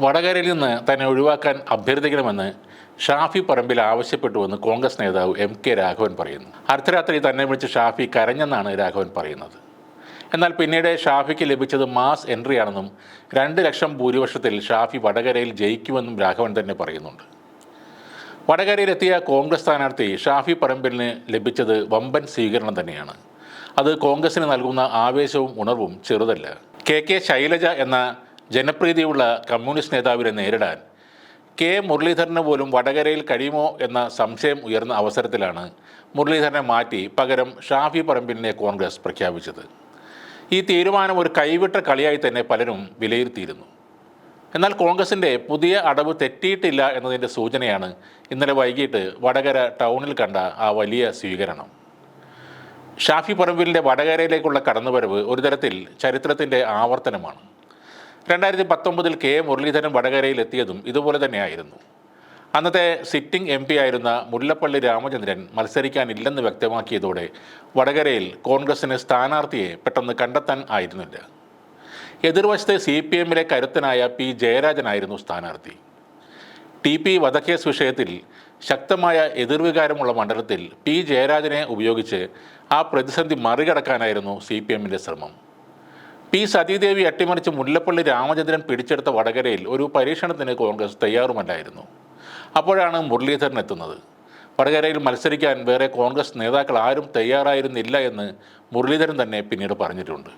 വടകരയിൽ നിന്ന് തന്നെ ഒഴിവാക്കാൻ അഭ്യർത്ഥിക്കണമെന്ന് ഷാഫി പറമ്പിൽ ആവശ്യപ്പെട്ടുവെന്ന് കോൺഗ്രസ് നേതാവ് എം കെ രാഘവൻ പറയുന്നു. അർദ്ധരാത്രി തന്നെ വിളിച്ച് ഷാഫി കരഞ്ഞെന്നാണ് രാഘവൻ പറയുന്നത്. എന്നാൽ പിന്നീട് ഷാഫിക്ക് ലഭിച്ചത് മാസ് എൻട്രിയാണെന്നും രണ്ട് ലക്ഷം ഭൂരിപക്ഷത്തിൽ ഷാഫി വടകരയിൽ ജയിക്കുമെന്നും രാഘവൻ തന്നെ പറയുന്നുണ്ട്. വടകരയിലെത്തിയ കോൺഗ്രസ് സ്ഥാനാർത്ഥി ഷാഫി പറമ്പിലിന് ലഭിച്ചത് വമ്പൻ സ്വീകരണം തന്നെയാണ്. അത് കോൺഗ്രസിന് നൽകുന്ന ആവേശവും ഉണർവും ചെറുതല്ല. കെ കെ ശൈലജ എന്ന ജനപ്രീതിയുള്ള കമ്മ്യൂണിസ്റ്റ് നേതാവിനെ നേരിടാൻ കെ മുരളീധരന് പോലും വടകരയിൽ കഴിയുമോ എന്ന സംശയം ഉയർന്ന അവസരത്തിലാണ് മുരളീധരനെ മാറ്റി പകരം ഷാഫി പറമ്പിലിനെ കോൺഗ്രസ് പ്രഖ്യാപിച്ചത്. ഈ തീരുമാനം ഒരു കൈവിട്ട കളിയായി തന്നെ പലരും വിലയിരുത്തിയിരുന്നു. എന്നാൽ കോൺഗ്രസിന്റെ പുതിയ അടവ് തെറ്റിയിട്ടില്ല എന്നതിന്റെ സൂചനയാണ് ഇന്നലെ വൈകിട്ട് വടകര ടൗണിൽ കണ്ട ആ വലിയ സ്വീകരണം. ഷാഫി പറമ്പിലിന്റെ വടകരയിലേക്കുള്ള കടന്നുവരവ് ഒരു തരത്തിൽ ചരിത്രത്തിന്റെ ആവർത്തനമാണ്. രണ്ടായിരത്തി പത്തൊമ്പതിൽ കെ. മുരളീധരൻ വടകരയിൽ എത്തിയതും ഇതുപോലെ തന്നെയായിരുന്നു. അന്നത്തെ സിറ്റിംഗ് എം പി ആയിരുന്ന മുല്ലപ്പള്ളി രാമചന്ദ്രൻ മത്സരിക്കാനില്ലെന്ന് വ്യക്തമാക്കിയതോടെ വടകരയിൽ കോൺഗ്രസിന് സ്ഥാനാർത്ഥിയെ പെട്ടെന്ന് കണ്ടെത്താൻ ആയിരുന്നില്ല. എതിർവശത്തെ സി പി എമ്മിലെ കരുത്തനായ പി. ജയരാജനായിരുന്നു സ്ഥാനാർത്ഥി. ടി. പി. വധക്കേസ് വിഷയത്തിൽ ശക്തമായ എതിർവികാരമുള്ള മണ്ഡലത്തിൽ പി. ജയരാജനെ ഉപയോഗിച്ച് ആ പ്രതിസന്ധി മറികടക്കാനായിരുന്നു സി പി എമ്മിന്റെ ശ്രമം. പി സതീദേവി അട്ടിമറിച്ച് മുല്ലപ്പള്ളി രാമചന്ദ്രൻ പിടിച്ചെടുത്ത വടകരയിൽ ഒരു പരീക്ഷണത്തിന് കോൺഗ്രസ് തയ്യാറുമല്ലായിരുന്നു. അപ്പോഴാണ് മുരളീധരൻ എത്തുന്നത്. വടകരയിൽ മത്സരിക്കാൻ വേറെ കോൺഗ്രസ് നേതാക്കൾ ആരും തയ്യാറായിരുന്നില്ല എന്ന് മുരളീധരൻ തന്നെ പിന്നീട് പറഞ്ഞിട്ടുണ്ട്.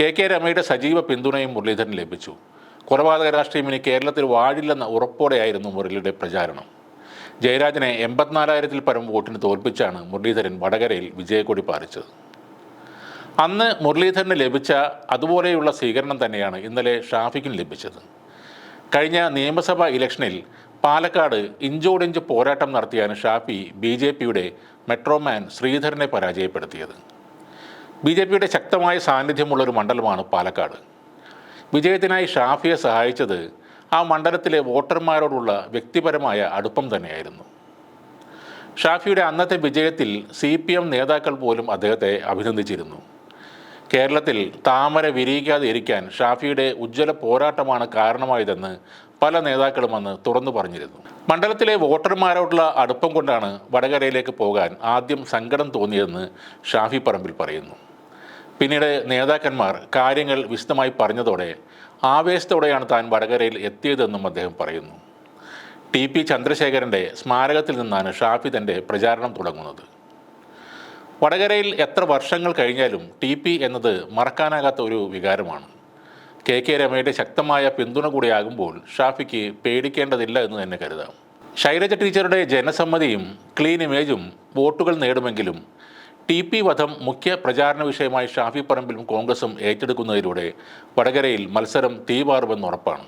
കെ കെ രമയുടെ സജീവ പിന്തുണയും മുരളീധരൻ ലഭിച്ചു. കൊലപാതക രാഷ്ട്രീയം ഇനി കേരളത്തിൽ വാഴില്ലെന്ന ഉറപ്പോടെയായിരുന്നു മുരളിയുടെ പ്രചാരണം. ജയരാജനെ എൺപത്തിനാലായിരത്തിൽ പരം വോട്ടിന് തോൽപ്പിച്ചാണ് മുരളീധരൻ വടകരയിൽ വിജയക്കൊടി പാറിച്ചത്. അന്ന് മുരളീധരന് ലഭിച്ച അതുപോലെയുള്ള സ്വീകരണം തന്നെയാണ് ഇന്നലെ ഷാഫിക്കും ലഭിച്ചത്. കഴിഞ്ഞ നിയമസഭാ ഇലക്ഷനിൽ പാലക്കാട് ഇഞ്ചോടിഞ്ച് പോരാട്ടം നടത്തിയാണ് ഷാഫി ബി ജെ പിയുടെ മെട്രോമാൻ ശ്രീധരനെ പരാജയപ്പെടുത്തിയത്. ബി ജെ പിയുടെ ശക്തമായ സാന്നിധ്യമുള്ളൊരു മണ്ഡലമാണ് പാലക്കാട്. വിജയത്തിനായി ഷാഫിയെ സഹായിച്ചത് ആ മണ്ഡലത്തിലെ വോട്ടർമാരോടുള്ള വ്യക്തിപരമായ അടുപ്പം തന്നെയായിരുന്നു. ഷാഫിയുടെ അന്നത്തെ വിജയത്തിൽ സി പി എം നേതാക്കൾ പോലും അദ്ദേഹത്തെ അഭിനന്ദിച്ചിരുന്നു. കേരളത്തിൽ താമര വിരിയിക്കാതെ ഇരിക്കാൻ ഷാഫിയുടെ ഉജ്ജ്വല പോരാട്ടമാണ് കാരണമായതെന്ന് പല നേതാക്കളും അന്ന് തുറന്നു പറഞ്ഞിരുന്നു. മണ്ഡലത്തിലെ വോട്ടർമാരോടുള്ള അടുപ്പം കൊണ്ടാണ് വടകരയിലേക്ക് പോകാൻ ആദ്യം സങ്കടം തോന്നിയതെന്ന് ഷാഫി പറമ്പിൽ പറയുന്നു. പിന്നീട് നേതാക്കന്മാർ കാര്യങ്ങൾ വിശദമായി പറഞ്ഞതോടെ ആവേശത്തോടെയാണ് താൻ വടകരയിൽ എത്തിയതെന്നും അദ്ദേഹം പറയുന്നു. ടി പി ചന്ദ്രശേഖരന്റെ സ്മാരകത്തിൽ നിന്നാണ് ഷാഫി തന്റെ പ്രചാരണം തുടങ്ങുന്നത്. വടകരയിൽ എത്ര വർഷങ്ങൾ കഴിഞ്ഞാലും ടി പി എന്നത് മറക്കാനാകാത്ത ഒരു വികാരമാണ്. കെ കെ രമയുടെ ശക്തമായ പിന്തുണ കൂടിയാകുമ്പോൾ ഷാഫിക്ക് പേടിക്കേണ്ടതില്ല എന്ന് തന്നെ കരുതാം. ശൈലജ ടീച്ചറുടെ ജനസമ്മതിയും ക്ലീൻ ഇമേജും വോട്ടുകൾ നേടുമെങ്കിലും ടി പി വധം മുഖ്യ പ്രചാരണ വിഷയമായി ഷാഫി പറമ്പിലും കോൺഗ്രസും ഏറ്റെടുക്കുന്നതിലൂടെ വടകരയിൽ മത്സരം തീവാറുമെന്ന് ഉറപ്പാണ്.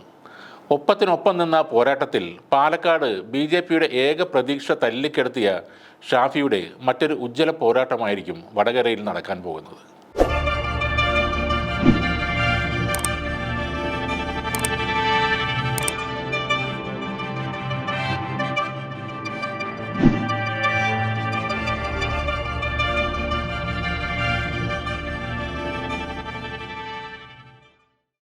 ഒപ്പത്തിനൊപ്പം നിന്ന പോരാട്ടത്തിൽ പാലക്കാട് ബി ജെ പിയുടെ ഏക പ്രതീക്ഷ തല്ലിക്കെടുത്തിയ ഷാഫിയുടെ മറ്റൊരു ഉജ്ജ്വല പോരാട്ടമായിരിക്കും വടകരയിൽ നടക്കാൻ പോകുന്നത്.